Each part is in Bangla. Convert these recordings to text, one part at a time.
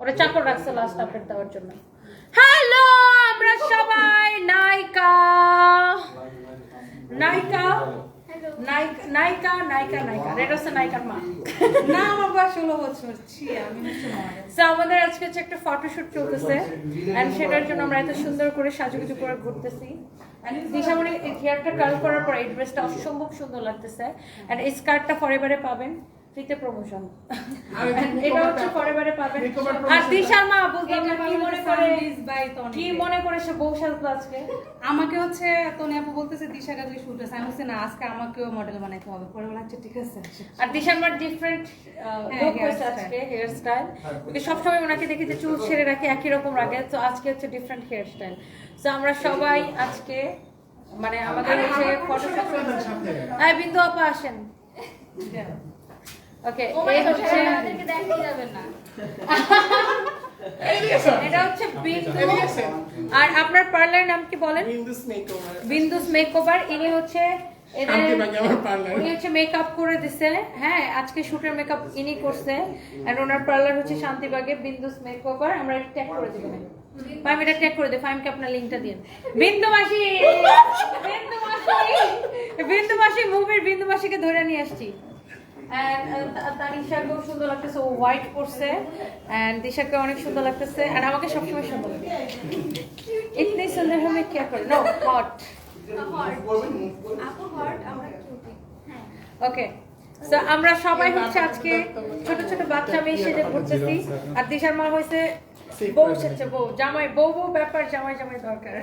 ওরা চাকর রাখছে লাস্ট আপডেট দেওয়ার জন্য। হ্যালো আমরা সবাই নায়িকা। নায়িকা? নায়িকা নায়িকা নায়িকা নায়িকা। এটা হচ্ছে নায়িকার মা। না আমার বয়স ষোলো বছর। ছি আমি হচ্ছে আমাদের আজকে হচ্ছে একটা ফটোশুট চলতেছে। এন্ড সেটার জন্য আমরা এত সুন্দর করে সাজুগুজু করে ঘুরতেছি। হেয়ারটা কার্ল করার পর এই ড্রেসটা অসম্ভব সুন্দর লাগতেছে। এই স্কার্টটা পাবেন। ফ্রিতে প্রমোশন এটা হচ্ছে পাবেন আর দিশার মা বুঝলাম না কি মনে করে কি মনে করে সে বউ সাজলো আজকে? আমাকে হচ্ছে তনি আপু বলতেছে দিশা কাজে শুট আছে আমি না আজকে আমাকেও মডেল বানাইতে হবে। পরে বলা আচ্ছা ঠিক আছে। আর ডিসেম্বর ডিফারেন্ট লুক হয়েছে আজকে হেয়ার স্টাইল সবসময় ওনাকে দেখি যে চুল ছেড়ে রাখে একই রকম রাখে তো আজকে হচ্ছে ডিফারেন্ট হেয়ার স্টাইল তো আমরা সবাই আজকে মানে আমাদের হচ্ছে ফটো হ্যাঁ বিন্দু আপা আসেন। ওকে এই হচ্ছে এটা হচ্ছে বিন্দু। আর আপনার পার্লারের নাম কি বলেন? বিন্দুস মেকওভার বিন্দুস মেকওভার ইনি হচ্ছে এদের শান্তিবাগে উনি হচ্ছে মেকআপ করে দিছে। হ্যাঁ আজকে শুটের মেকআপ ইনি করছে। এন্ড ওনার পার্লার হচ্ছে শান্তিবাগে বিন্দুস মেকওভার আমরা ট্যাগ করে দিব ফাইম এটা ট্যাগ করে দে ফাইমকে আপনার দিন বিন্দু মাসি বিন্দু মাসি বিন্দু মাসি মুভির বিন্দু মাসিকে ধরে নিয়ে আসছি। And, uh, ওকে সো আমরা সবাই হচ্ছে আজকে ছোট ছোট বাচ্চা মেয়ে সেজে ঘুরতেছি আর দিশার মা হয়েছে বউ সেজছে বউ জামাই বউ বউ ব্যাপার জামাই জামাই দরকার।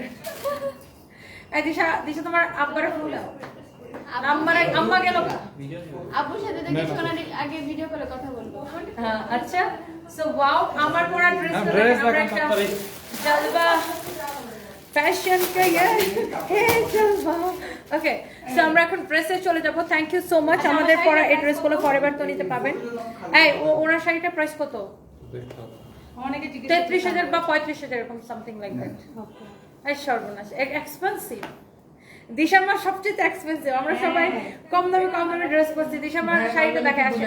দিশা দিশা তোমার আব্বারে ফুলাও আম্মা গেল? সাথে তো কিছুক্ষণ আগে- আগে ভিডিও কলে কথা বলব। হ্যাঁ আচ্ছা। সো ওয়াও আমার পরা ড্রেস হ্যাঁ, আমরা একটা জলবা ফ্যাশন কে হে জলবা। ওকে সো আমরা এখন ড্রেসে চলে যাব। থ্যাংক ইউ সো মাচ আমাদের পরা এই ড্রেসগুলো ফরএভার তো নিতে পাবেন এই ও- ওনার শাড়িটার প্রাইস কত? তেত্রিশ হাজার বা পঁয়ত্রিশ হাজার এরকম সামথিং লাইক দ্যাট সর্বনাশ। এক্সপেন্সিভ দিশামার সবচেয়ে এক্সপেন্সিভ আমরা সবাই কম দামে কম দামে ড্রেস পরছি। দিশামার শাড়িটা দেখে আসে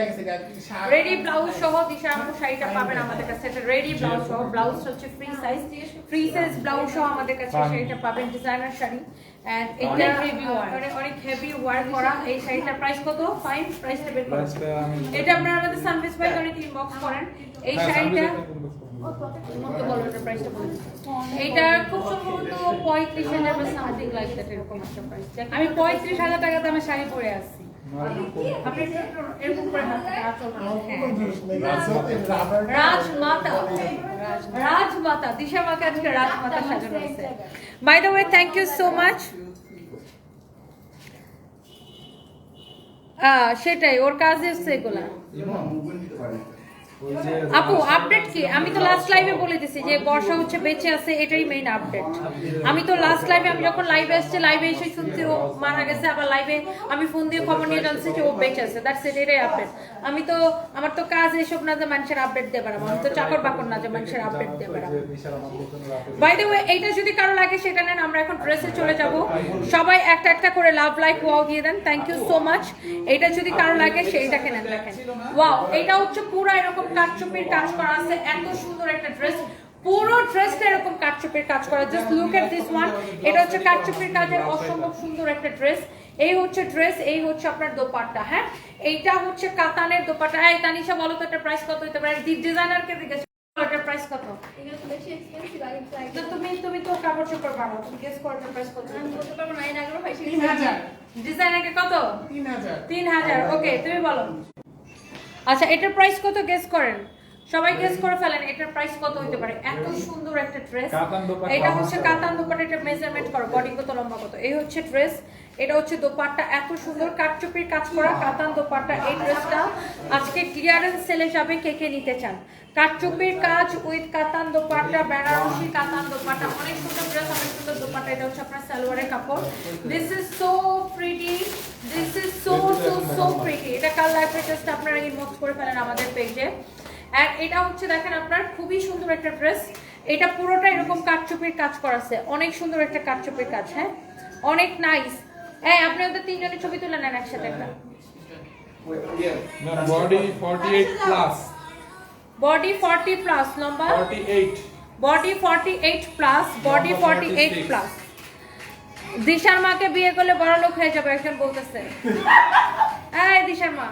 রেডি ব্লাউজ সহ দিশা শাড়িটা পাবেন আমাদের কাছে। এটা রেডি ব্লাউজ সহ ব্লাউজ হচ্ছে free size free size blouse সহ আমাদের কাছে শাড়িটা পাবেন ডিজাইনার শাড়ি। অনেক হেভি ওয়ার্ক করা। এই শাড়িটার প্রাইস কত? ফাইন প্রাইসটা বের করুন। এটা আপনারা আমাদের সানভিস বাই করে ইনবক্স করেন। এই হ্যাঁ, শাড়িটা বলো প্রাইসটা সম্ভবত পঁয়ত্রিশ হাজার আমি পঁয়ত্রিশ হাজার টাকা দামে শাড়ি পরে বাঁধুন। রাবার রাজমাতা। দিশা মাকে আজকে Rajmata bye thank you so much সেটাই, ওর কাজ হচ্ছে এগুলা। আপু আপডেট কি? আমি তো লাস্ট লাইভে বলে দিছি যে বর্ষা হচ্ছে, বেঁচে আছে, এটাই মেইন আপডেট আমি তো লাস্ট লাইভে আমি যখন লাইভে আসছি লাইভে এসে শুনছি, ও মারা গেছে, আবার লাইভে আমি ফোন দিয়ে খবর নিয়ে জানছি যে ও বেঁচে আছে। দ্যাটস ইট এটাই আপডেট আমি তো, আমার তো কাজ এসব না যে মানুষের আপডেট দেবে না আমি তো চাকর বাকর না যে মানুষের আপডেট দেবে না বাই দ্য ওয়ে এইটা যদি কারও লাগে, সেটা নেন, আমরা এখন ড্রেসে চলে যাব। সবাই একটা একটা করে লাভ লাইক ওয়াও দিয়ে দেন। থ্যাংক ইউ সো মাচ এইটা যদি কারও লাগে, সেইটাকে নেন, দেখেন। ওয়াও এটা হচ্ছে পুরো এরকম কাটচুপির কাজ করা আছে এত সুন্দর একটা ড্রেস পুরো ড্রেসটা এরকম কাটচুপির কাজ করা। Just look at this one এটা হচ্ছে কাটচুপির কাজের অসম্ভব সুন্দর একটা ড্রেস এই হচ্ছে ড্রেস এই হচ্ছে আপনার দোপাট্টা হ্যাঁ? এইটা হচ্ছে কাতানের দোপাট্টা। এই তানিশা বলো তো একটা প্রাইস কত হতে পারে? ডিজাইনারকে জিজ্ঞেস এটার প্রাইস কত? তুমি তুমি তো কাপড় চোপড় বানাও তুমি গেস করো প্রাইস কত আমি বলতে পারব না এর আগেও ডিজাইনারকে কত? ওকে তুমি বলো। আচ্ছা এটার প্রাইস কত গেস করেন? সবাই গেস করে ফেলেন এটার প্রাইস কত হতে পারে? এত সুন্দর একটা ড্রেস এটা হচ্ছে কাতান দোপাট্টা এটা মেজারমেন্ট করো বডি কত লম্বা কত। এই হচ্ছে ড্রেস এটা হচ্ছে দোপাট্টা এত সুন্দর কাটচুপির কাজ করা কাতান দোপাট্টা। এই ড্রেসটা আজকে ক্লিয়ারেন্স সেলে যাবে কে কে নিতে চান। কাটচুপির কাজ উইথ কাতান দোপাট্টা বেনারসি কাতান দোপাট্টা অনেক সুন্দর ড্রেস অনেক সুন্দর দোপাট্টা। এটা হচ্ছে আপনার সালোয়ারের কাপড়। দিস ইজ সো প্রিটি এটা কাল জাস্ট আপনারা ইনবক্স করে ফেলেন আমাদের পেজে আর এটা হচ্ছে দেখেন আপনার খুবই সুন্দর একটা ড্রেস এটা পুরোটা এরকম কাটচুপির কাজ করা আছে অনেক সুন্দর একটা কাটচুপির কাজ হ্যাঁ? অনেক নাইস হ্যাঁ আপনি ওদের তিনজনের ছবি তুলে নেন একসাথে একটা। বডি 48 প্লাস বডি 40 প্লাস লম্বা। 48 বডি 48 প্লাস বডি লম্বা 48 প্লাস দিশার মাকে বিয়ে করলে বড় লোক হয়ে যাবে একজন বলতেছে। এই দিশার মা।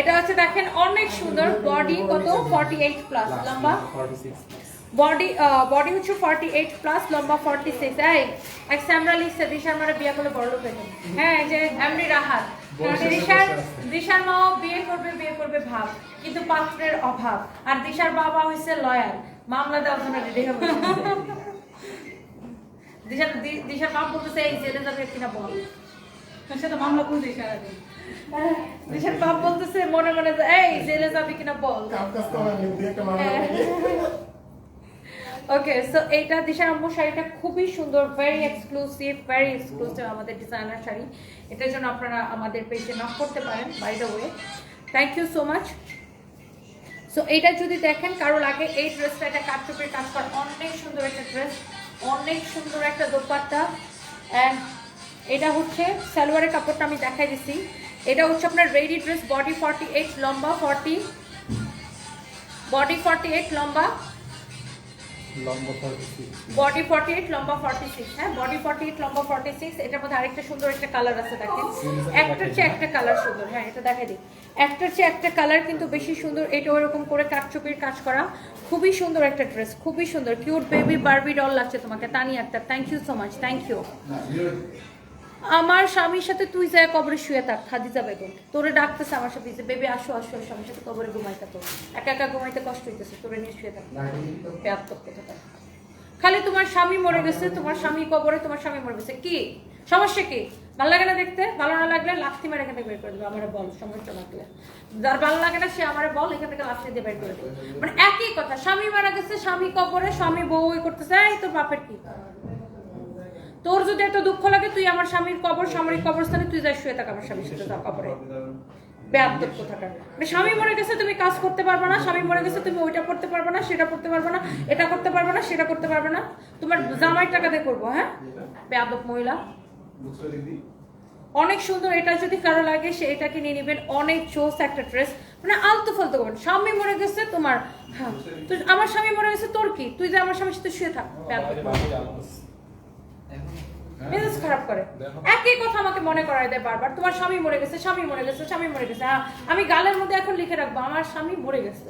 এটা হচ্ছে দেখেন অনেক সুন্দর বডি কত? 48 প্লাস লম্বা? 46 বডি বডি হচ্ছে 48 প্লাস লম্বা 46 এই এক স্যামরা লিখছে দিশার মারে বিয়ে করলে বড় লোক হয়ে যাবে। হ্যাঁ যে এমনি রাহাত। দিশার। দিশার মাও বিয়ে করবে বিয়ে করবে ভাব কিন্তু পাত্রের অভাব। আর দিশার বাবা হইছে লয়ার মামলা দেওয়ার জন্য রেডি হবে দিশার দি- দিশার বাপ বলতেছে এই জেলে যাবে কিনা বল? সেটা মামলা করে দিই সারাদিন দিশার বাপ বলতেছে মনে মনে এই জেলে যাবে কিনা বল? কাজ কাজ করা নিউ দিয়ে একটা মামলা হ্যাঁ। ওকে সো এইটা দিশার আম্মু শাড়িটা খুবই সুন্দর ভেরি এক্সক্লুসিভ ভেরি এক্সক্লুসিভ আমাদের ডিজাইনার শাড়ি। এটার জন্য আপনারা আমাদের পেজে নক করতে পারেন by the way thank you so much so এটা যদি দেখেন কারও লাগে এই ড্রেসটা এটা কাটচুপের কাজ করা অনেক সুন্দর একটা ড্রেস অনেক সুন্দর একটা দোপাট্টা। অ্যান্ড এটা হচ্ছে সালোয়ারের কাপড়টা আমি দেখাই দিচ্ছি এটা হচ্ছে আপনার ready dress body forty eight লম্বা ফর্টি বডি ফর্টি এইট লম্বা। লম্বা 46 বডি ফর্টি এইট লম্বা ফর্টি সিক্স হ্যাঁ? বডি ফর্টি এইট লম্বা ফর্টি সিক্স এটার মধ্যে আরেকটা সুন্দর একটা কালার আছে দেখেন। একটার চেয়ে একটা কালার সুন্দর হ্যাঁ এটা দেখাই দিই। একটার চেয়ে একটা কালার কিন্তু বেশি সুন্দর এটা ওরকম করে কাঠচুপির কাজ করা। খুবই সুন্দর একটা ড্রেস খুবই সুন্দর। কিউট বেবি বারবি ডল লাগছে তোমাকে Tani Akter. Thank you so much thank you আমার স্বামীর সাথে তুই যায় কবরে শুয়ে থাক খাদিজা বেগম। তোরে ডাকতেছে আমার সাথে যে বেবি আসো আসো আসো আমার সাথে কবরে ঘুমাইতে তো। একা একা ঘুমাইতে কষ্ট হইতেছে তোরে নিয়ে শুয়ে থাক। খালি তোমার স্বামী মরে গেছে তোমার স্বামী কবরে তোমার স্বামী মরে গেছে। কি? সমস্যা কি? ভালো লাগে না দেখতে? ভালো না লাগলে লাথি মেরে এখান থেকে বের করে দেবে আমার বল সমস্যা লাগলে যার ভালো লাগে না সে আমার বল এখান থেকে লাথি দিয়ে বের করে দেবে। মানে একই কথা স্বামী মারা গেছে স্বামী কবরে স্বামী বউ করতেছে এই তোর বাপের কি? তোর যদি এত দুঃখ লাগে, তুই আমার স্বামীর কবর, সামরিক কবরস্থানে তুই যাই শুয়ে থাক আমার স্বামীর সাথে যা কবরে। স্বামী মরে গেছে, তুমি কাজ করতে পারবে না। স্বামী মরে গেছে, তুমি ওইটা করতে পারবে না, সেটা করতে পারবে না, এটা করতে পারবে না, সেটা করতে পারবে না। তোমার জামাই টাকা দিয়ে করব হ্যাঁ? বেয়াদব মহিলা। অনেক সুন্দর, এটা যদি কারও লাগে, সে এটাকে নিয়ে নেবেন। অনেক চোস একটা ড্রেস। মানে আলতু ফালতু করবেন। স্বামী মরে গেছে, তোমার হ্যাঁ আমার স্বামী মরে গেছে, তোর কি? তুই যে আমার স্বামীর সাথে শুয়ে থাক মহিলা। মেজাজ খারাপ করে। একই কথা আমাকে মনে করায় দেয় বারবার। তোমার স্বামী মরে গেছে স্বামী মরে গেছে স্বামী মরে গেছে। আমি গালের মধ্যে এখন লিখে রাখব আমার স্বামী মরে গেছে।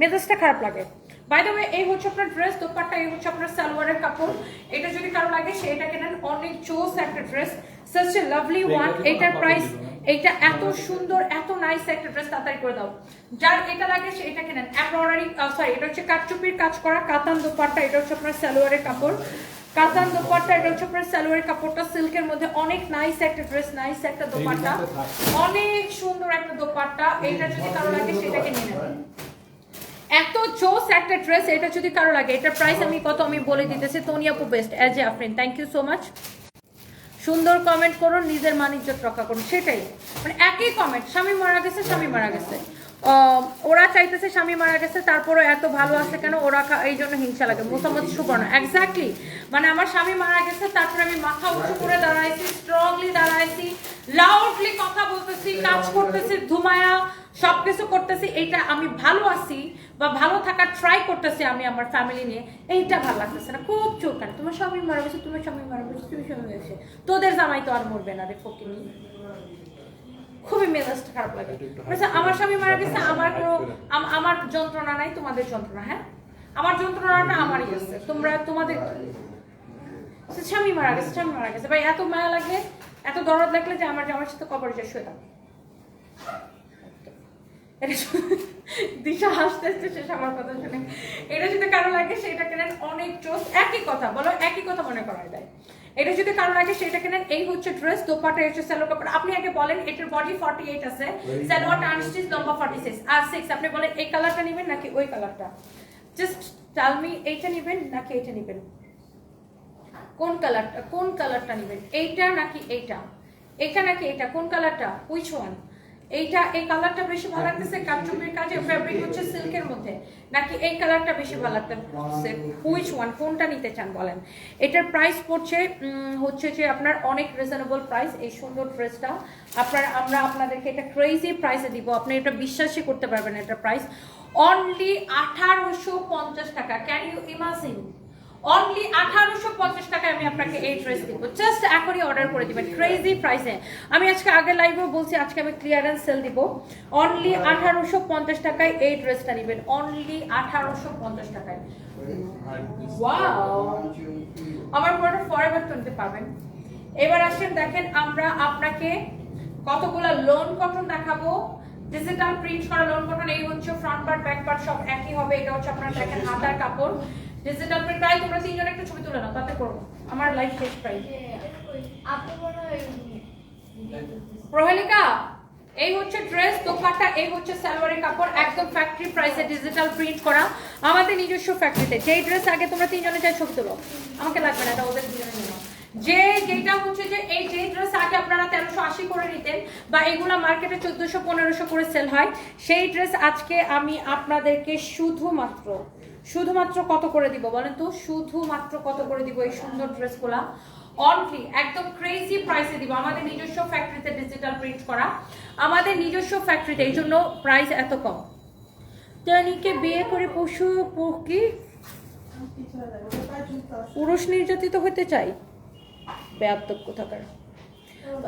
মেজাজটা খারাপ লাগে। বাই দ্য ওয়ে এই হচ্ছে আপনার ড্রেস দোপাট্টা এই হচ্ছে আপনার সালোয়ারের কাপড়। এটা যদি কারও লাগে সেটা কেনেন অনেক চোস একটা dress such a lovely one এটার প্রাইস এইটা এত সুন্দর এত নাইস একটা ড্রেস তাড়াতাড়ি করে দাও। যার এটা লাগে সে এটা কেনেন। এমব্রয়ডারি সরি এটা হচ্ছে কাঠচুপির কাজ করা কাতান দোপাট্টা এটা হচ্ছে আপনার সালোয়ারের কাপড়। কাতান দোপাট্টা এটা হচ্ছে আপনার সালোয়ারের কাপড়টা সিল্কের মধ্যে অনেক নাইস একটা ড্রেস নাইস একটা দোপাট্টা। অনেক সুন্দর একটা দোপাট্টা। এটা যদি কারও লাগে সেটাকে নিয়ে নেবেন এত জোস একটা ড্রেস এটা যদি কারও লাগে এটার প্রাইস আমি কত আমি বলে দিতেছি। তোনিয়াপু best as a Afrin thank you so much সুন্দর কমেন্ট করুন, নিজের মান ইজ্জত রক্ষা করুন, সেটাই। মানে একই কমেন্ট স্বামী মারা গেছে, স্বামী মারা গেছে। ওরা চাইতেছে স্বামী মারা গেছে তারপরে এত ভালো আছে কেন? ওরা এই জন্য হিংসা লাগে। মোসাম্মদ সুবর্ণ এক্স্যাক্টলি মানে আমার স্বামী মারা গেছে, তারপরে আমি মাথা উঁচু করে দাঁড়াইছি স্ট্রংলি দাঁড়াইছি লাউডলি কথা বলতেছি, কাজ করতেছি ধুমায়া সবকিছু করতেছি, এইটা আমি ভালো আছি বা ভালো থাকার ট্রাই করতেছি আমি আমার ফ্যামিলি নিয়ে, এইটা ভালো লাগতেছে না। খুব চোখান তোমার স্বামী মারা গেছে, তোমার স্বামী মারা গেছে, তুমি স্বামী গেছে তোদের জামাই তো আর মরবে না রে ফকিনি খুবই মেজাজটা খারাপ লাগে। আমার স্বামী মারা গেছে আমার কোনো আমার যন্ত্রণা নাই তোমাদের যন্ত্রণা হ্যাঁ? আমার যন্ত্রণাটা আমারই আছে তোমরা তোমাদের স্বামী মারা গেছে স্বামী মারা গেছে। ভাই এত মায়া লাগলে এত দরদ লাগলে যে আমার জামার সাথে কবর যা শুয়ে থাকো। এটা দিশা হাসতে হাসতে শেষ আমার কথা শুনে। এটা যদি কারও লাগে সেটা কেনেন অনেক চোস একই কথা বলো একই কথা মনে করায় দেয় এটা যদি কারও লাগে সেটা কেনেন এই হচ্ছে ড্রেস দোপাটা হচ্ছে স্যালো কাপড়। আপনি আগে বলেন এটার বডি 48 আছে। স্যালোয়ারটা আনস্টিচ লম্বা 46 আর 6 আপনি বলেন এই কালারটা নেবেন নাকি ওই কালারটা জাস্ট টেল মি এইটা নেবেন নাকি এইটা নেবেন? কোন কালারটা কোন কালারটা নেবেন? এইটা নাকি এইটা? এটা নাকি এটা কোন কালারটা উইচ ওয়ান এইটা, এই কালারটা বেশি ভালো লাগতেছে কাটচুপির কাজে ফেব্রিক হচ্ছে সিল্কের মধ্যে। নাকি এই কালারটা বেশি ভালো লাগতেছে হুইচ ওয়ান কোনটা নিতে চান বলেন? এটার প্রাইস পড়ছে হচ্ছে যে আপনার অনেক রিজনেবল প্রাইস এই সুন্দর ড্রেসটা আপনার, আমরা আপনাদেরকে এটা ক্রেজি প্রাইসে দিব। আপনি এটা বিশ্বাসই করতে পারবেন এটা প্রাইস অনলি আঠারোশো পঞ্চাশ টাকা। ক্যান ইউ ইমাজিন অনলি আঠারোশো পঞ্চাশ টাকায় আমি আপনাকে এই ড্রেস দিব। জাস্ট এখনই অর্ডার করে দিবেন। ক্রেজি প্রাইসে আমি আজকে আগের লাইভেও বলছি আজকে আমি ক্লিয়ারেন্স সেল দিব। অনলি আঠারোশো পঞ্চাশ টাকায় এই ড্রেসটা নেবেন। অনলি আঠারোশো পঞ্চাশ টাকায়। আমার পুরোটা ফরএভার তুলতে পারবেন এবার আসেন দেখেন আমরা আপনাকে কতগুলো লোন কটন দেখাবো। ডিজিটাল প্রিন্ট করা লোন কটন এই হচ্ছে ফ্রন্ট পার্ট ব্যাক পার্ট সব একই হবে। এটা হচ্ছে আপনার দেখেন হাতার কাপড়। ডিজিটাল প্রিন্ট প্রায় তোমরা তিনজন একটু ছবি তুলে নাও, তাতে করব আমার লাইফ শেষ মনে প্রহেলিকা এই হচ্ছে ড্রেস দোপাট্টা, এই হচ্ছে সালোয়ারের কাপড়, একদম ফ্যাক্টরি প্রাইসে ডিজিটাল প্রিন্ট করা। আমাদের নিজস্ব ফ্যাক্টরিতে যেই ড্রেস আগে তোমরা তিনজনে চাই ছবি তুলো। আমাকে লাগবে না, এটা ওদের দুজনে নিও। যে যেটা হচ্ছে যে এই যে ড্রেস আগে আপনারা তেরোশো আশি করে নিতেন বা এগুলা মার্কেটে চোদ্দশো, পনেরোশো করে সেল হয়, সেই ড্রেস আজকে আমি আপনাদেরকে শুধুমাত্র শুধুমাত্র কত করে দিব বলেন তো? শুধুমাত্র কত করে দিব এই সুন্দর ড্রেসগুলা অনলি একদম ক্রেজি প্রাইসে দিব। আমাদের নিজস্ব ফ্যাক্টরিতে ডিজিটাল প্রিন্ট করা। আমাদের নিজস্ব ফ্যাক্টরিতে এই জন্য প্রাইস এত কম। টনিকে বিয়ে করে পশু পক্ষী পুরুষ নির্যাতিত হতে চাই? বেয়াত্তক কোথাকার।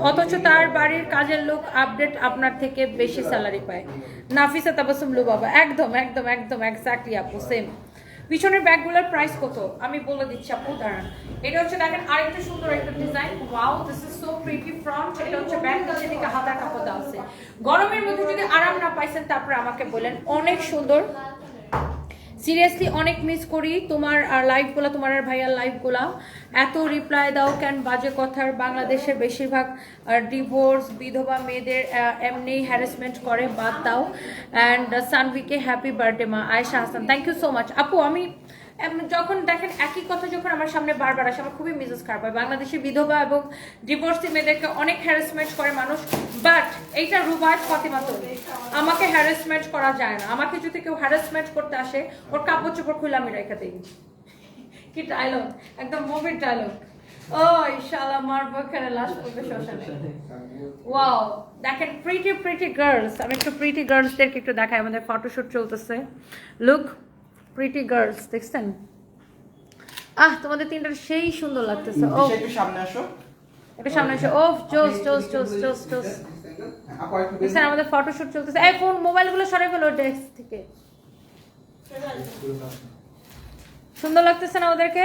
অথচ তার বাড়ির কাজের লোক আপডেট আপনার থেকে বেশি স্যালারি পায়। নাফিসা তাবাসুম লু বাবা একদম একদম একদম এক্স্যাক্টলি আপু সেম পিছনের ব্যাগগুলোর প্রাইস কত? আমি বলে দিচ্ছি আপু, দাঁড়ান। এটা হচ্ছে দেখেন আরেকটা সুন্দর একটা design wow this is so pretty front এটা হচ্ছে ব্যাগ নিচে দিকে হাতা কাপড় দেওয়া আছে। গরমের মধ্যে যদি আরাম না পাইছেন, তারপরে আমাকে বলেন। অনেক সুন্দর। সিরিয়াসলি অনেক মিস করি। তোমার আর লাইভগুলো তোমার আর ভাইয়ার লাইভগুলা এত রিপ্লাই দাও কেন? বাজে কথার বাংলাদেশের বেশিরভাগ ডিভোর্স বিধবা মেয়েদের এমনি হ্যারাসমেন্ট করে, বাদ দাও। অ্যান্ড সানভিকে হ্যাপি বার্থডে মা। Ayesha Hasan thank you so much আপু, আমি যখন দেখেন একই কথা যখন আমার সামনে বারবার আসে, আমার খুবই মেজাজ খারাপ হয়। বাংলাদেশে বিধবা এবং ডিভোর্সি মেয়েদেরকে অনেক হ্যারাসমেন্ট করে মানুষ বাট এইটা রুবায়ত ফাতিমা তো। আমাকে হ্যারাসমেন্ট করা যায় না। আমাকে যদি কেউ হ্যারাসমেন্ট করতে আসে, ওর কাপড় চোপড় খুলে আমি রেখে দিই। কি ডায়লগ একদম মুভির ডায়লগ ও ইনশাআল্লাহ মারবো এখানে লাস্ট করবে শ্মশানে। ওয়াও দেখেন প্রিটি প্রিটি গার্লস আমি একটু প্রিটি গার্লসদেরকে একটু দেখাই, আমাদের ফটোশুট চলতেছে। লুক প্রিটি গার্লস দেখছেন? আহ তোমাদের তিনটার সেই সুন্দর লাগতেছে। ও একটু সামনে আসো। এটা সামনে এসে ও জোস জোস জোস জোস জোস। আপু দেখছেন আমাদের ফটোশুট চলতেছে। এই ফোন মোবাইলগুলো সরাই ফেলো ডেস্ক থেকে। সুন্দর লাগতেছে না ওদেরকে?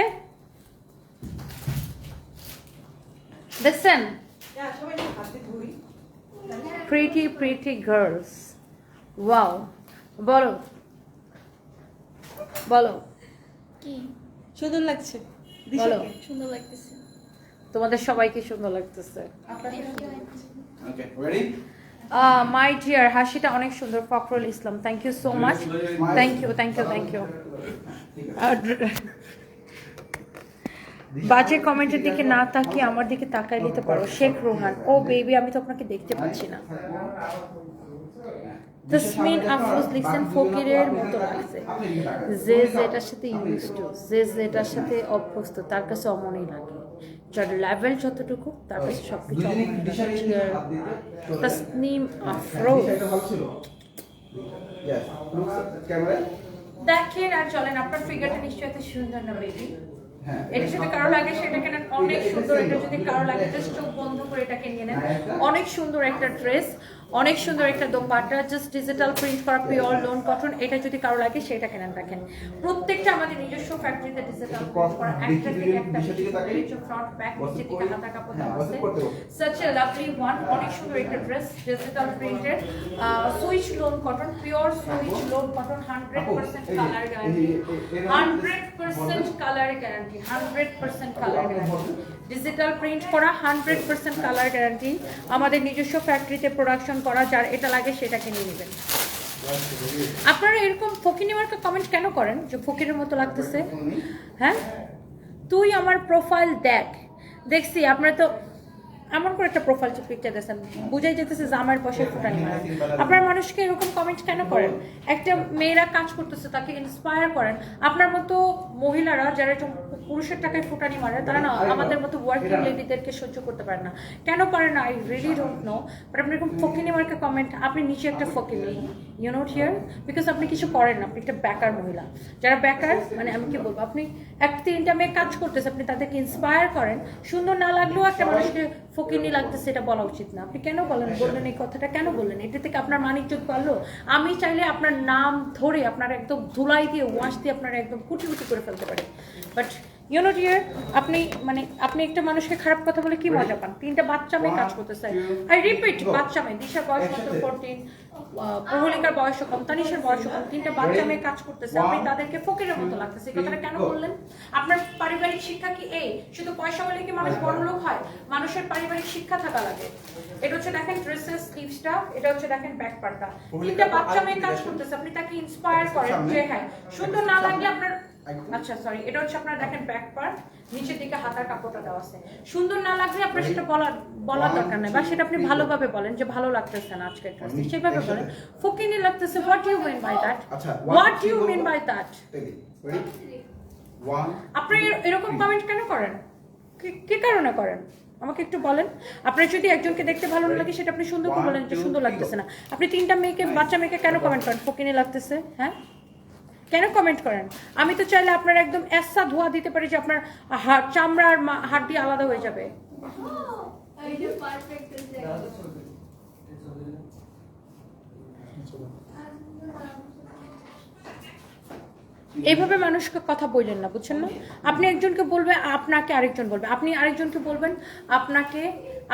দেখছেন? প্রিটি প্রিটি গার্লস ওয়াও বলো। বলো। কি? সুন্দর লাগছে? বলো। সুন্দর লাগতেছে। তোমাদের সবাইকে সুন্দর লাগতেছে। ওকে রেডি মাই ডিয়ার হাসিটা অনেক সুন্দর Fakhrul Islam. Thank you so much thank you thank you thank you বাজে কমেন্টের দিকে না তাকিয়ে আমার দিকে তাকাই নিতে পারো শেখ রোহান। ও বেবি আমি তো আপনাকে দেখতে পাচ্ছি না। তসমিন আফরোজ লিখছেন ফকিরের মতো লাগছে। যে যেটার সাথে ইউজ টু যে যেটার সাথে অভ্যস্ত তার কাছে অমনই লাগে। যার লেভেল যতটুকু তার কাছে দে। তসনিম আফরোজ দেখেন আর চলেন আপনার ফিগারটা নিশ্চয়ই এত সুন্দর না বেবি হ্যাঁ। এটা যদি কারও লাগে সেটা কেন অনেক সুন্দর এটা যদি কারও লাগে জাস্ট চোখ বন্ধ এটাকে নিয়ে নেন। অনেক সুন্দর একটা ড্রেস অনেক সুন্দর একটা দোপাট্টা জাস্ট ডিজিটাল প্রিন্ট করা পিওর লোন কটন এটা যদি কারও লাগে সেটা কেনেন দেখেন। প্রত্যেকটা আমাদের নিজস্ব ফ্যাক্টরিতে ডিজিটাল প্রিন্ট করা একটা থেকে একটা ফ্রন্ট ব্যাক নিচে দিকে হাতা কাপড় আছে। such a lovely one অনেক সুন্দর একটা dress digital printed Swiss lawn cotton pure Swiss lawn cotton hundred percent colour guarantee hundred percent colour guarantee hundred percent colour guarantee digital print করা হান্ড্রেড পার্সেন্ট কালার গ্যারান্টি আমাদের নিজস্ব ফ্যাক্টরিতে প্রোডাকশন করা, যার এটা লাগে সেটা কিনে নেবেন। আপনারা এরকম ফকিনি মার্কা কমেন্ট কেন করেন? যে ফকিরের মতো লাগতেছে। হ্যাঁ? তুই আমার প্রোফাইল দেখ। দেখছি, আপনার তো এমন করে একটা প্রোফাইল পিকচার দিয়েছেন বুঝাই যেতেছে জামার পয়সা ফুটানি মারা। আপনার মানুষকে এরকম কমেন্ট কেন করেন? একটা মেয়েরা কাজ করতেছে তাকে ইন্সপায়ার করেন। আপনার মতো মহিলারা যারা একটু পুরুষের টাকায় ফুটানি মারে তারা না আমাদের মতো ওয়ার্কিং লেডিদেরকে সহ্য করতে পারে না। কেন পারে না? I really don't know but আপনি এরকম ফকিনি মার্কে কমেন্ট আপনি নিচে একটা ফকিনি। ইউ নোট হিয়ার বিকজ আপনি কিছু করেন না আপনি একটা বেকার মহিলা। যারা বেকার মানে আমি কি বলব? আপনি এক তিনটা মেয়ে কাজ করতেছে আপনি তাদেরকে ইন্সপায়ার করেন। সুন্দর না লাগলেও একটা মানুষকে ফকিনি লাগতে সেটা বলা উচিত না। আপনি কেন বলেন? বললেন এই কথাটা কেন বললেন? এটা থেকে আপনার মানিকযোগ পারল? আমি চাইলে আপনার নাম ধরে আপনার একদম ধুলাই দিয়ে ওয়াশ দিয়ে আপনার একদম কুটি কুটি করে ফেলতে পারি। বাট ইউ ইয়ার আপনি মানে আপনি একটা মানুষকে খারাপ কথা বলে কি মজা পান? তিনটা বাচ্চা মেয়ে কাজ করতেছে। আই রিপিট বাচ্চা মেয়ে দিশার বয়স মাত্র ফোরটিন প্রহলিকার বয়স কম, তানিশের বয়স কম, তিনটা বাচ্চা মেয়ে কাজ করতেছে। আপনি তাদেরকে ফকিরের মতো লাগতেছে। এই কথাটা কেন বললেন? আপনার পারিবারিক শিক্ষা কি এই? শুধু পয়সা হলে কি মানুষ বড় লোক হয়? মানুষের পারিবারিক শিক্ষা থাকা লাগে। এটা হচ্ছে দেখেন ড্রেসেস স্লিভসটা এটা হচ্ছে দেখেন ব্যাক পার্টটা তিনটা বাচ্চা মেয়ে কাজ করতেছে। আপনি তাকে ইন্সপায়ার করেন যে হ্যাঁ সুন্দর না লাগলে আপনার আচ্ছা সরি এটা হচ্ছে আপনার দেখেন ব্যাক পার্ট নিচের দিকে হাতার কাপড়টা দেওয়া আছে। সুন্দর না লাগলে আপনার সেটা বলার বলার দরকার নেই বা সেটা আপনি ভালোভাবে বলেন যে ভালো লাগতেছে না সেভাবে বলেন। ফকিনি লাগতেছে what you mean by that what you mean by that. আপনি এরকম কমেন্ট কেন করেন? কি- কারণে করেন? আমাকে একটু বলেন। আপনার যদি একজনকে দেখতে ভালো না লাগে সেটা আপনি সুন্দর করে বলেন যে সুন্দর লাগতেছে না। আপনি তিনটা মেয়েকে বাচ্চা মেয়েকে কেন কমেন্ট করেন? ফকিনি লাগতেছে হ্যাঁ? কেন কমেন্ট করেন? আমি তো চাইলে আপনার একদম এসা ধোয়া দিতে পারি যে আপনার হাড়, চামড়া আর হাড্ডি আলাদা হয়ে যাবে। এইভাবে মানুষকে কথা বললেন না, বুঝছেন না? আপনি একজনকে বলবে, আপনাকে আরেকজন বলবে। আপনি আরেকজনকে বলবেন, আপনাকে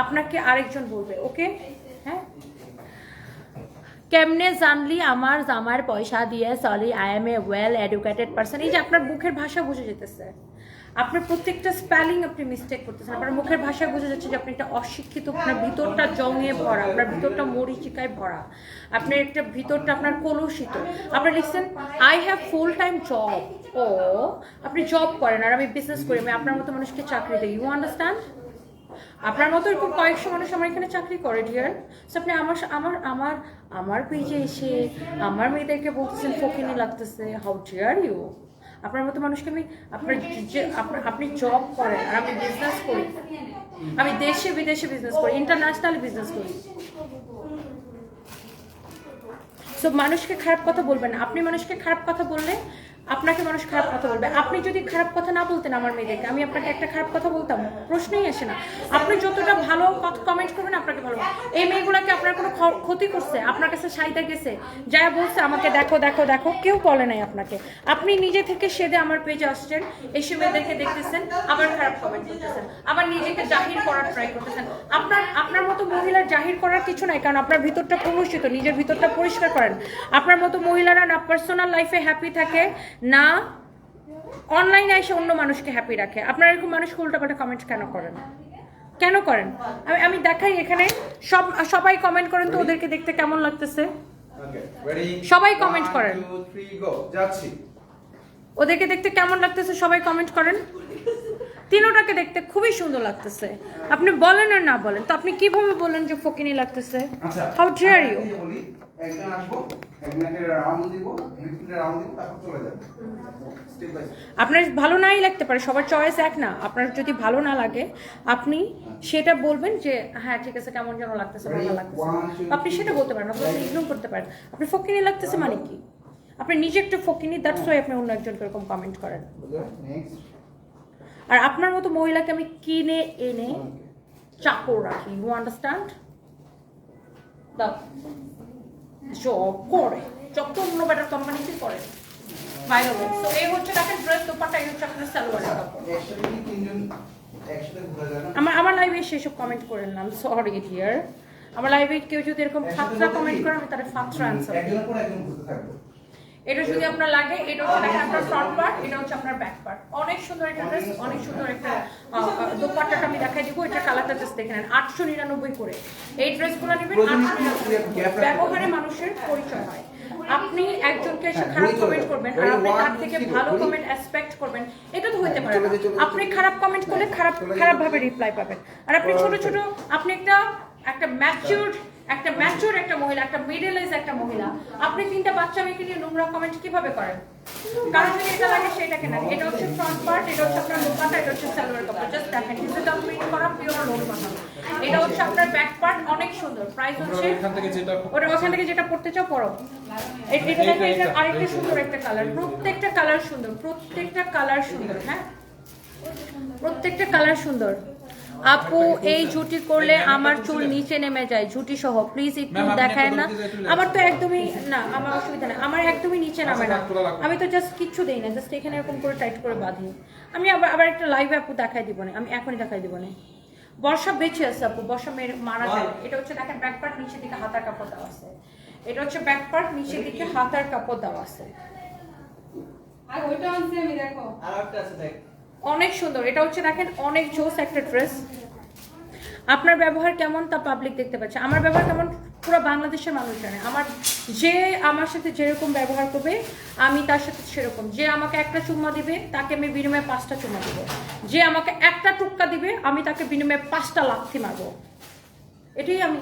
আপনাকে আরেকজন বলবে, ওকে? হ্যাঁ? কেমনে জানলি আমার জামার পয়সা দিয়ে sorry I am a well educated person এই যে আপনার মুখের ভাষা বুঝে যেতেছে। আপনার প্রত্যেকটা স্পেলিং আপনি মিস্টেক করতেছেন। আপনার মুখের ভাষায় বোঝা যাচ্ছে যে আপনি একটা অশিক্ষিত, আপনার ভিতরটা জঙে ভরা, আপনার ভিতরটা মরিচিকায় ভরা। আপনার একটা ভিতরটা আপনার কলুষিত। আপনার লিখছেন I have full time job ও, আপনি জব করেন আর আমি বিজনেস করি। আমি আপনার মতো মানুষকে চাকরি দিই। ইউ আন্ডারস্ট্যান্ড আপনার মতো এরকম কয়েকশো মানুষ আমার এখানে চাকরি করে ডিয়ার সো আপনি আমার আমার আমার আমার পেজে এসে আমার মেয়েদেরকে বলতেছেন, ফকিনি লাগতেছে হাউ ডিয়ার ইউ আপনার মতো মানুষকে আমি, আপনার যে আপনি জব করেন আর আমি বিজনেস করি। আমি দেশে, বিদেশে বিজনেস করি ইন্টারন্যাশনাল বিজনেস করি। সো মানুষকে খারাপ কথা বলবেন আপনি মানুষকে খারাপ কথা বললে আপনাকে মানুষ খারাপ কথা বলবে। আপনি যদি খারাপ কথা না বলতেন আমার মেয়েদেরকে, আমি আপনাকে একটা খারাপ কথা বলতাম, প্রশ্নই আসে না। আপনি যতটা ভালো কথা কমেন্ট করবেন, আপনাকে ভালো এই মেয়েগুলোকে আপনার কোনো ক্ষতি করছে? আপনার কাছে সাইডে গেছে? যা বলছে আমাকে দেখো দেখো দেখো, কেউ বলে নাই আপনাকে। আপনি নিজে থেকে সেদে আমার পেজে আসছেন, এসে মেয়েদেরকে দেখতেছেন, আবার খারাপ কমেন্ট করতেছেন, আবার নিজেকে জাহির করার ট্রাই করতেছেন। আপনার আপনার মতো মহিলার জাহির করার কিছু নাই, কারণ আপনার ভিতরটা কলুষিত নিজের ভিতরটা পরিষ্কার করেন। আপনার মতো মহিলারা না পার্সোনাল লাইফে হ্যাপি থাকে না অনলাইনে এসে অন্য মানুষকে হ্যাপি রাখে। আপনারা এরকম মানুষকে উল্টাপাল্টা কমেন্ট কেন করেন? কেন করেন? আমি আমি দেখাই এখানে। সব সবাই কমেন্ট করেন তো ওদেরকে দেখতে কেমন লাগতেছে? সবাই কমেন্ট করেন। ওদেরকে দেখতে কেমন লাগতেছে? সবাই কমেন্ট করেন। তিনোটাকে দেখতে খুবই সুন্দর লাগতেছে। আপনি বলেন আর না বলেন। তো আপনি কীভাবে বলেন যে ফকিনি লাগতেছে। হাউ ডিয়ার ইউ একজন আসব, দিব, দিব, তারপর চলে. আপনার ভালো নাই লাগতে পারে সবার চয়েস এক না। আপনার যদি ভালো না লাগে আপনি সেটা বলবেন যে হ্যাঁ ঠিক আছে কেমন যেন লাগতেছে ভালো লাগতেছে। আপনি সেটা বলতে পারেন আপনি ইগনোর করতে পারেন। আপনি ফকিনি লাগতেছে মানে কি? আপনি নিজে একটু ফকিনি দ্যাটস ওয়াই আপনি অন্য একজনকে এরকম কমেন্ট করেন। Next. আর আপনার মতো মহিলাকে আমি কিনে এনে চাকর রাখি ইউ আন্ডারস্ট্যান্ড জব করে। জব তো অন্য বেটার কোম্পানিতে করে। তো এই হচ্ছে দেখেন ড্রেস দোপাটা এই হচ্ছে আপনার সালোয়ারের কাপড়? আমার আমার লাইভে সেসব কমেন্ট করেন না সরি ডিয়ার আমার লাইভে কেউ যদি এরকম ফাত্রা কমেন্ট করে আমি তাদের ফাত্রা অ্যান্সার এটা যদি আপনার লাগে এটা হচ্ছে দেখেন আপনার ফ্রন্ট পার্ট এটা হচ্ছে আপনার ব্যাক পার্ট অনেক সুন্দর একটা ড্রেস অনেক সুন্দর। একটা দোপাট্টাটা আমি দেখাই দিব। এটা কালারটা জাস্ট দেখে নেন আটশো নিরানব্বই করে। এই ড্রেসগুলো নেবেন ব্যবহারে মানুষের পরিচয় হয়। আপনি একজনকে এসে হ্যাঁ, খারাপ কমেন্ট করবেন আর আপনি তার থেকে ভালো কমেন্ট এক্সপেক্ট করবেন এটা তো হইতে পারে যাই, আপনি খারাপ কমেন্ট করলে খারাপ যাই। খারাপ ভাবে রিপ্লাই পাবেন। আর আপনি ছোট ছোট আপনি একটা একটা ম্যাচিউরড একটা ম্যাচিউর একটা মহিলা একটা মিডল এজ একটা মহিলা আপনি তিনটা বাচ্চা মেয়েকে নিয়ে নোংরা কমেন্ট কীভাবে করেন? কারণ যদি এটা লাগে সেটা কেন এটা হচ্ছে ফ্রন্ট পার্ট এটা হচ্ছে আপনার লোকাটা এটা হচ্ছে সালোয়ার কাপড় জাস্ট দেখেন ডিজিটাল প্রিন্ট করা পিওর লোন বানানো এটা হচ্ছে আপনার ব্যাক পার্ট অনেক সুন্দর। প্রাইস হচ্ছে এখান থেকে যেটা ওটা ওখান থেকে যেটা পড়তে চাও পড়ো। এটা দেখো এটা আরেকটা সুন্দর একটা কালার প্রত্যেকটা কালার সুন্দর প্রত্যেকটা কালার সুন্দর হ্যাঁ? প্রত্যেকটা কালার সুন্দর। আপু এই ঝুটি করলে আমার চুল নিচে নেমে যায় ঝুটি সহ। প্লিজ একটু দেখায় না। একটু আমার তো একদমই না আমার অসুবিধা নেই। আমার একদমই নিচে নামে না। আচ্ছা। আমি তো জাস্ট কিচ্ছু দেই না জাস্ট এখানে এরকম করে টাইট করে বাঁধি। আমি আবার আবার একটা লাইভ আপু দেখাই দিব না। আমি এখনই দেখাই দিব না। বর্ষা বেঁচে আছে আপু বর্ষা মেরে মারা যায়। এটা হচ্ছে দেখেন ব্যাক পার্ট নিচের দিকে হাতার কাপড় দেওয়া আছে। এটা হচ্ছে ব্যাক পার্ট নিচের দিকে হাতার কাপড় দেওয়া আছে। আর ওইটা আনছি আমি দেখো। অনেক সুন্দর। এটা হচ্ছে দেখেন অনেক জোস একটা ড্রেস আপনার ব্যবহার কেমন তা পাবলিক দেখতে পাচ্ছে। আমার ব্যবহার কেমন পুরো বাংলাদেশের মানুষ জানে। আমার যে আমার সাথে যেরকম ব্যবহার করবে, আমি তার সাথে সেরকম। যে আমাকে একটা চুম্মা দিবে, তাকে আমি বিনিময়ে পাঁচটা চুম্মা দিব। যে আমাকে একটা টুক্কা দিবে, আমি তাকে বিনিময়ে পাঁচটা লাথি মারবো। এটাই আমি।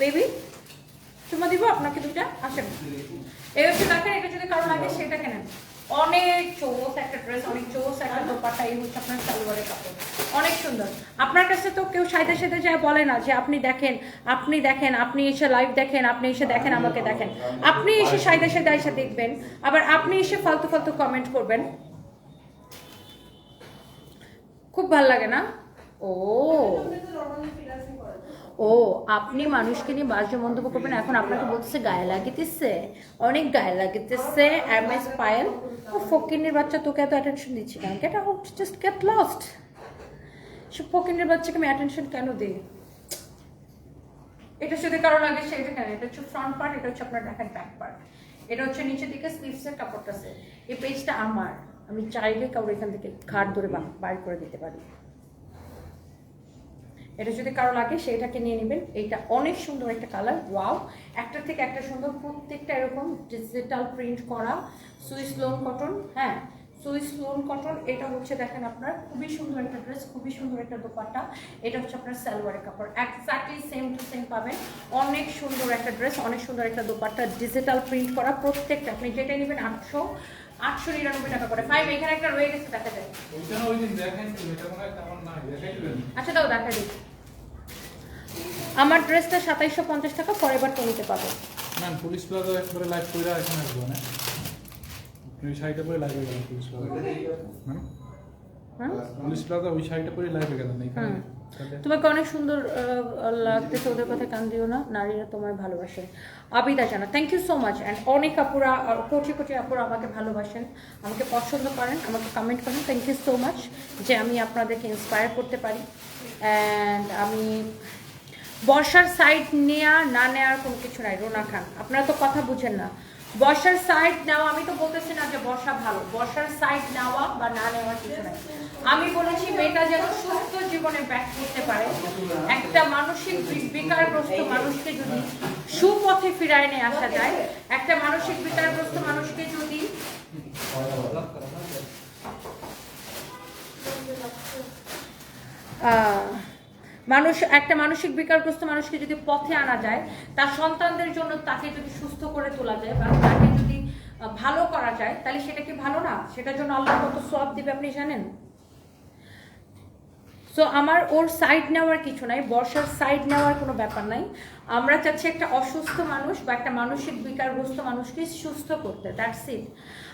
বেবি চুম্মা দিব, আপনাকে দুটা আসেন। এই হচ্ছে দেখেন, এটা যদি কারও লাগে সেটা কেনেন অনেক চৌস, একটা ড্রেস অনেক চৌস, একটা দোপাটা এই হচ্ছে আপনার সালোয়ারের কাপড়। অনেক সুন্দর। আপনার কাছে তো কেউ সাইডে সাইডে যায় বলে না যে আপনি দেখেন আপনি দেখেন, আপনি এসে লাইভ দেখেন, আপনি এসে দেখেন, আমাকে দেখেন। আপনি এসে সাইডে সাইডে এসে দেখবেন, আবার আপনি এসে ফালতু ফালতু কমেন্ট করবেন। খুব ভালো লাগে না? ও। ও, আপনি মানুষকে নিয়ে বাজে মন্তব্য করবেন, এখন আপনাকে বলতেছে গায়ে লাগিতেছে, অনেক গায়ে লাগিতেছে এম এস পায়েল ও, ফকিনের বাচ্চা, তোকে এত অ্যাটেনশন দিচ্ছি কেন? Get out just get lost সে ফকিনের বাচ্চাকে আমি অ্যাটেনশন কেন দিই? এটা যদি কারও লাগে সেটা কেন? এটা হচ্ছে ফ্রন্ট পার্ট এটা হচ্ছে আপনার দেখেন ব্যাক পার্ট এটা হচ্ছে নিচের দিকে স্লিভসের কাপড়টা আছে। এই পেজটা আমার। আমি চাইলে কারও এখান থেকে ঘাট ধরে বা- বাইর করে দিতে পারি। এটা যদি কারও লাগে সেটাকে নিয়ে নেবেন। এইটা অনেক সুন্দর একটা কালার, ওয়াও। একটা থেকে একটা সুন্দর, প্রত্যেকটা এরকম ডিজিটাল প্রিন্ট করা সুইস লোন কটন হ্যাঁ? সুইস লোন কটন এটা হচ্ছে দেখেন আপনার, খুবই সুন্দর একটা ড্রেস খুবই সুন্দর একটা দোপাট্টা। এটা হচ্ছে আপনার সালোয়ারের কাপড়। এক্স্যাক্টলি সেম টু সেম পাবেন। অনেক সুন্দর একটা ড্রেস অনেক সুন্দর একটা দোপাট্টা ডিজিটাল প্রিন্ট করা প্রত্যেকটা। আপনি যেটাই নেবেন আটশো আটশো নিরানব্বই টাকা করে। ফাইভ এখানে একটা রয়ে গেছে দেখা যায় হয় না আচ্ছা দাও দেখা দিই। আমার ড্রেসটা সাতাইশশো পঞ্চাশ টাকা পরের বার তো নিতে পারব। ম্যাম পুলিশ প্লাজা একবারে লাইভ করে এখানে আসব না ওই সাইডে পরে লাইভে গেলাম পুলিশ প্লাজা। হ্যাঁ পুলিশ প্লাজা ওই সাইডে পরে লাইভে গেলাম এখানে। তোমাকে অনেক সুন্দর আহ, লাগতেছে ওদের কথা কান দিও না নারীরা তোমায় ভালোবাসেন আবিদা জানা thank you so much and অনেক আপুরা কোটি কোটি আপুরা আমাকে ভালোবাসেন আমাকে পছন্দ করেন আমাকে কমেন্ট করেন থ্যাংক ইউ সো মাচ যে আমি আপনাদেরকে ইন্সপায়ার করতে পারি। অ্যান্ড আমি বর্ষার সাইড নেয়া না নেওয়ার কোনো কিছু নাই। রোনা খান আপনারা তো কথা বুঝেন না। বর্ষার সাইড নেওয়া আমি তো বলতেছি না যে বর্ষা ভালো। বর্ষার সাইড নেওয়া বা না নেওয়ার কিছু নাই। আমি বলেছি মেয়েটা যেন সুস্থ জীবনে ব্যাক করতে পারে। একটা মানসিক বিকারগ্রস্ত মানুষকে যদি সুপথে ফিরায় নিয়ে আসা যায় একটা মানসিক বিকারগ্রস্ত মানুষকে যদি আহ, মানুষ, একটা মানসিক বিকারগ্রস্ত মানুষকে যদি পথে আনা যায়, তার সন্তানদের জন্য তাকে যদি সুস্থ করে তোলা যায় বা তাকে যদি ভালো করা যায়, তাহলে সেটা কি ভালো না? সেটার জন্য আল্লাহ কত সব দিবে আপনি জানেন? সো আমার ওর সাইড নেওয়ার কিছু নাই, বর্ষার সাইড নেওয়ার কোনো ব্যাপার নাই। আমরা চাচ্ছি একটা অসুস্থ মানুষ বা একটা মানসিক বিকারগ্রস্ত মানুষকে সুস্থ করতে দ্যাটস ইট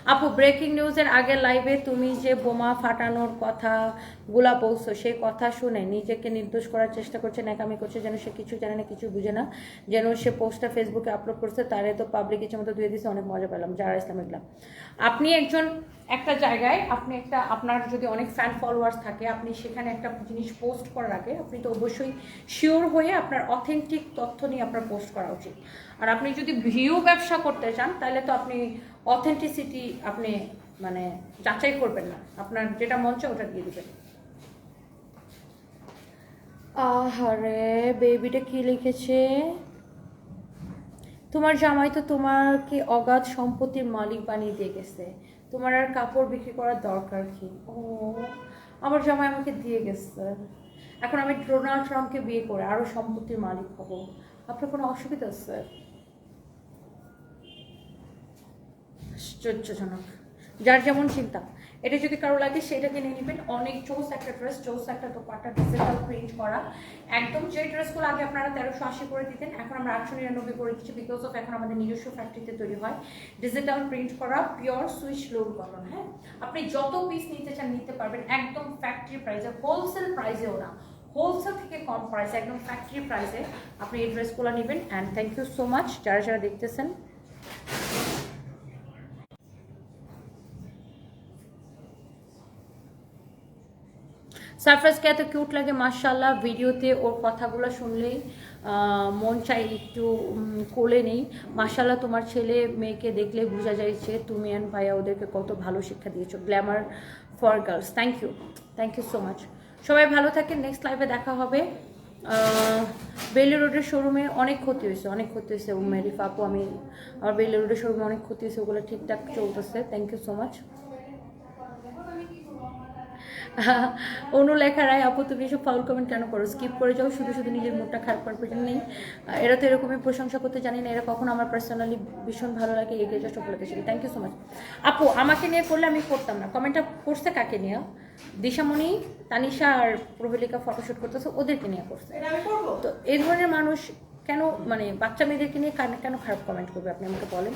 আপু ব্রেকিং নিউজের আগের লাইভে তুমি যে বোমা ফাটানোর কথা গুলা বলছো সেই কথা শুনে নিজেকে নির্দোষ করার চেষ্টা করছে, ন্যাকামি করছে, যেন সে কিছু জানে না, কিছু বুঝে না। যেন সে পোস্টটা ফেসবুকে আপলোড করছে, তারে তো পাবলিক ইচ্ছে মতো দিয়ে দিছে, অনেক মজা পেলাম, যারা ইসলাম ইসলাম আপনি একজন, একটা জায়গায় আপনি একটা, আপনার যদি অনেক ফ্যান ফলোয়ার্স থাকে, আপনি সেখানে একটা জিনিস পোস্ট করার আগে আপনি তো অবশ্যই শিওর হয়ে আপনার অথেন্টিক তথ্য নিয়ে আপনার পোস্ট করা উচিত। আর আপনি যদি ভিউ ব্যবসা করতে চান, তাহলে তো আপনি অথেন্টিসিটি আপনি মানে যাচাই করবেন না। আপনার যেটা মন চায় ওটা দিয়ে দিবেন। আহারে বেবিটা কি লিখেছে? তোমার জামাই তো তোমাকে অগাধ সম্পত্তির মালিক বানিয়ে দিয়ে গেছে। তোমার আর কাপড় বিক্রি করার দরকার কি? ও, আমার জামাই আমাকে দিয়ে গেছে। এখন আমি ডোনাল্ড ট্রাম্পকে বিয়ে করে আরও সম্পত্তির মালিক হব। আপনার কোনো অসুবিধা আছে? আশ্চর্যজনক যার যেমন চিন্তা। এটা যদি কারও লাগে সেটা কিনে নেবেন। অনেক চোস একটা ড্রেস চোস একটা দোপাট্টা ডিজিটাল প্রিন্ট করা। একদম যে ড্রেসগুলো আগে আপনারা তেরোশো আশি করে দিতেন, এখন আমরা আটশো নিরানব্বই করে দিচ্ছি বিকজ অফ এখন আমাদের নিজস্ব ফ্যাক্টরিতে তৈরি হয়। ডিজিটাল প্রিন্ট করা পিওর সুইচ লোড কটন হ্যাঁ? আপনি যত পিস নিতে চান, নিতে পারবেন একদম ফ্যাক্টরি প্রাইসে হোলসেল প্রাইসেও না। হোলসেল থেকে কম প্রাইসে একদম ফ্যাক্টরি প্রাইসে আপনি এই ড্রেসগুলো নেবেন। And thank you so much যারা যারা দেখতেছেন সারফরাজকে এত কিউট লাগে মার্শাল্লাহ ভিডিওতে ওর কথাগুলো শুনলেই মন চাই একটু কোলে নেই। মার্শাল্লাহ তোমার ছেলে মেয়েকে দেখলে বোঝা যাচ্ছে তুমি অ্যান্ড ভাইয়া ওদেরকে কত ভালো শিক্ষা দিয়েছ। Glamour for Girls thank you thank you so much সবাই ভালো থাকেন। নেক্সট লাইভে দেখা হবে। বেলি রোডের শোরুমে অনেক ক্ষতি হয়েছে, অনেক ক্ষতি হয়েছে। মেরি ফাপু আমি, আমার বেলি রোডের শোরুমে অনেক ক্ষতি হয়েছে। ওগুলো ঠিকঠাক চলতেছে। Thank you so much Anulekha Roy আপু তুমি এসব ফাউল কমেন্ট কেন করো? স্কিপ করে যাও শুধু শুধু নিজের মুডটা খারাপ করার প্রয়োজন নেই। এরা তো এরকমই প্রশংসা করতে জানি না এরা কখনো আমার পার্সোনালি ভীষণ ভালো লাগে এগিয়ে যাওয়া সফলতা শিখি। থ্যাংক ইউ সো মাচ আপু আমাকে নিয়ে করলে আমি করতাম না। কমেন্টটা করছে কাকে নিয়ে? দিশামণি তানিশা আর প্রহেলিকা ফটোশ্যুট করতেছে ওদেরকে নিয়ে করছে। তো এই ধরনের মানুষ কেন মানে বাচ্চা মেয়েদেরকে নিয়ে কেন- কেন খারাপ কমেন্ট করবে? আপনি আমাকে বলেন।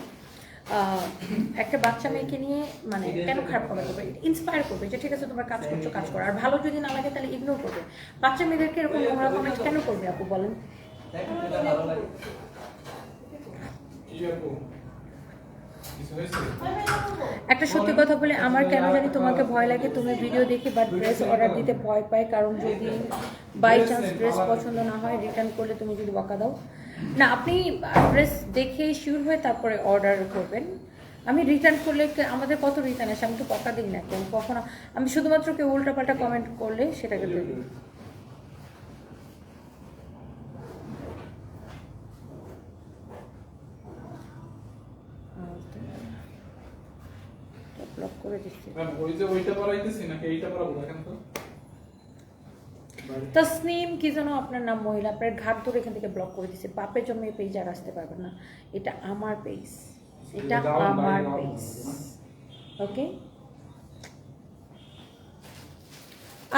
একটা বাচ্চা মেয়েকে নিয়ে মানে কেন খারাপ কমেন্ট করবে ইন্সপায়ার করবে যে ঠিক আছে তোমার কাজ করছ কাজ করো। আর ভালো যদি না লাগে তাহলে ইগনোর করবে। বাচ্চা মেয়েদেরকে এরকম নোংরা কমেন্ট কেন করবে আপু বলেন? একটা সত্যি কথা বলে আমার কেন জানি তোমাকে ভয় লাগে তুমি ভিডিও দেখে বা ড্রেস অর্ডার দিতে ভয় পাই কারণ যদি বাই চান্স ড্রেস পছন্দ না হয় রিটার্ন করলে তুমি যদি বকা দাও। না আপনি ড্রেস দেখে শিওর হয়ে তারপরে অর্ডার করবেন। আমি রিটার্ন করলে আমাদের কত রিটার্ন আসে? আমি তো বকা দিই না কেউ। কখনো আমি শুধুমাত্র কেউ উল্টাপাল্টা কমেন্ট করলে সেটাকে দিয়ে দিই ব্লক করে দিচ্ছি। ওই যে ওইটা পড়াইতেছি নাকি এইটা পড়াবো দেখেন তো। তসনিম কি যেন আপনার নাম মহিলা আপনার ঘাট ধরে এখান থেকে ব্লক করে দিচ্ছে বাপের জন্য এই পেজ আর আসতে পারবেন না। এটা আমার পেজ এটা আমার পেজ ওকে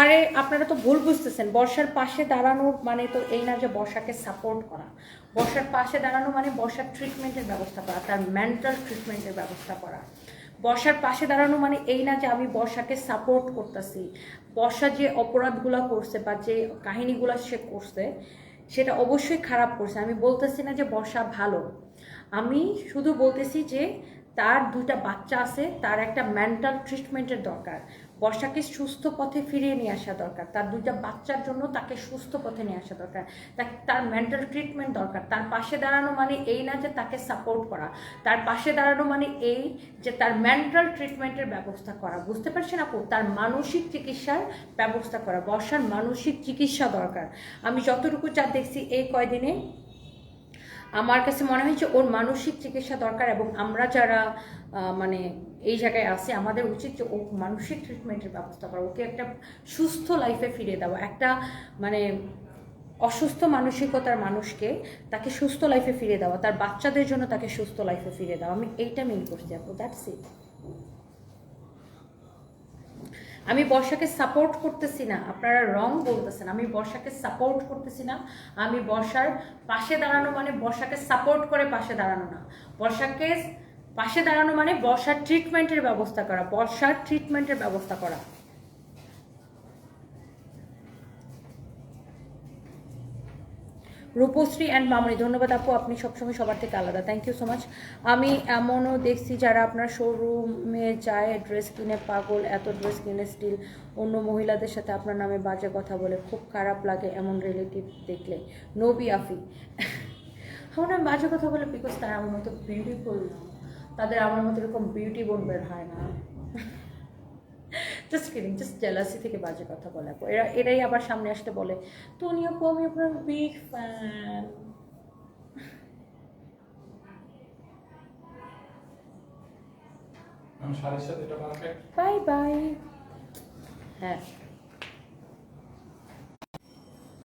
আরে আপনারা তো ভুল বুঝতেছেন। বর্ষার পাশে দাঁড়ানো মানে তো এই না যে বর্ষাকে সাপোর্ট করা। বর্ষার পাশে দাঁড়ানো মানে বর্ষার ট্রিটমেন্টের ব্যবস্থা করা তার মেন্টাল ট্রিটমেন্টের ব্যবস্থা করা। বর্ষার পাশে দাঁড়ানো মানে এই না যে আমি বর্ষাকে সাপোর্ট করতেছি। বর্ষা যে অপরাধগুলো করছে বা যে কাহিনীগুলো সে করছে, সেটা অবশ্যই খারাপ করছে। আমি বলতেছি না যে বর্ষা ভালো। আমি শুধু বলতেছি যে তার দুইটা বাচ্চা আছে, তার একটা মেন্টাল ট্রিটমেন্টের দরকার। বর্ষাকে সুস্থ পথে ফিরিয়ে নিয়ে আসা দরকার। তার দুইটা বাচ্চার জন্য তাকে সুস্থ পথে নিয়ে আসা দরকার। তার মেন্টাল ট্রিটমেন্ট দরকার। তার পাশে দাঁড়ানো মানে এই না যে তাকে সাপোর্ট করা। তার পাশে দাঁড়ানো মানে এই যে তার মেন্টাল ট্রিটমেন্টের ব্যবস্থা করা। বুঝতে পারছেন আপু? তার মানসিক চিকিৎসার ব্যবস্থা করা। বর্ষার মানসিক চিকিৎসা দরকার। আমি যতটুকু যা দেখছি এই কয়দিনে, আমার কাছে মনে হয়েছে ওর মানসিক চিকিৎসা দরকার এবং আমরা যারা মানে এই জায়গায় আছি। আমাদের উচিত যে ও মানসিক ট্রিটমেন্টের ব্যবস্থা করা। ওকে একটা সুস্থ লাইফে ফিরে দেওয়া। একটা মানে অসুস্থ মানসিকতার মানুষকে তাকে সুস্থ লাইফে ফিরে দেওয়া। তার বাচ্চাদের জন্য তাকে সুস্থ লাইফে ফিরে দেওয়া। আমি এইটা মেন করছি আপু দ্যাটস ইট আমি বর্ষাকে সাপোর্ট করতেছি না। আপনারা রং বলতেছেন। আমি বর্ষাকে সাপোর্ট করতেছি না। আমি বর্ষার পাশে দাঁড়ানো মানে বর্ষাকে সাপোর্ট করে পাশে দাঁড়ানো না। বর্ষাকে পাশে দাঁড়ানো মানে বর্ষার ট্রিটমেন্টের ব্যবস্থা করা বর্ষার ট্রিটমেন্টের ব্যবস্থা করা। রূপশ্রী অ্যান্ড মামনি, ধন্যবাদ আপু, আপনি সবসময় সবার থেকে আলাদা। থ্যাংক ইউ সো মাচ আমি এমনও দেখছি যারা আপনার শোরুমে যায় ড্রেস কিনে পাগল, এত ড্রেস কিনে স্টিল অন্য মহিলাদের সাথে আপনার নামে বাজে কথা বলে, খুব খারাপ লাগে এমন রিলেটিভ দেখলে। নবী আফি। আমার নামে বাজে কথা বলে বিকজ তারা আমার মতো বিউটিফুল না। তাদের আমার মতো এরকম বিউটি বোন বের হয় না। জাস্ট কিডিং জাস্ট জেলাসি থেকে বাজে কথা বলে। এরা এরাই আবার সামনে আসতে বলে তো উনি আপু আমি আপনার বিগ ফ্যান বাই বাই হ্যাঁ।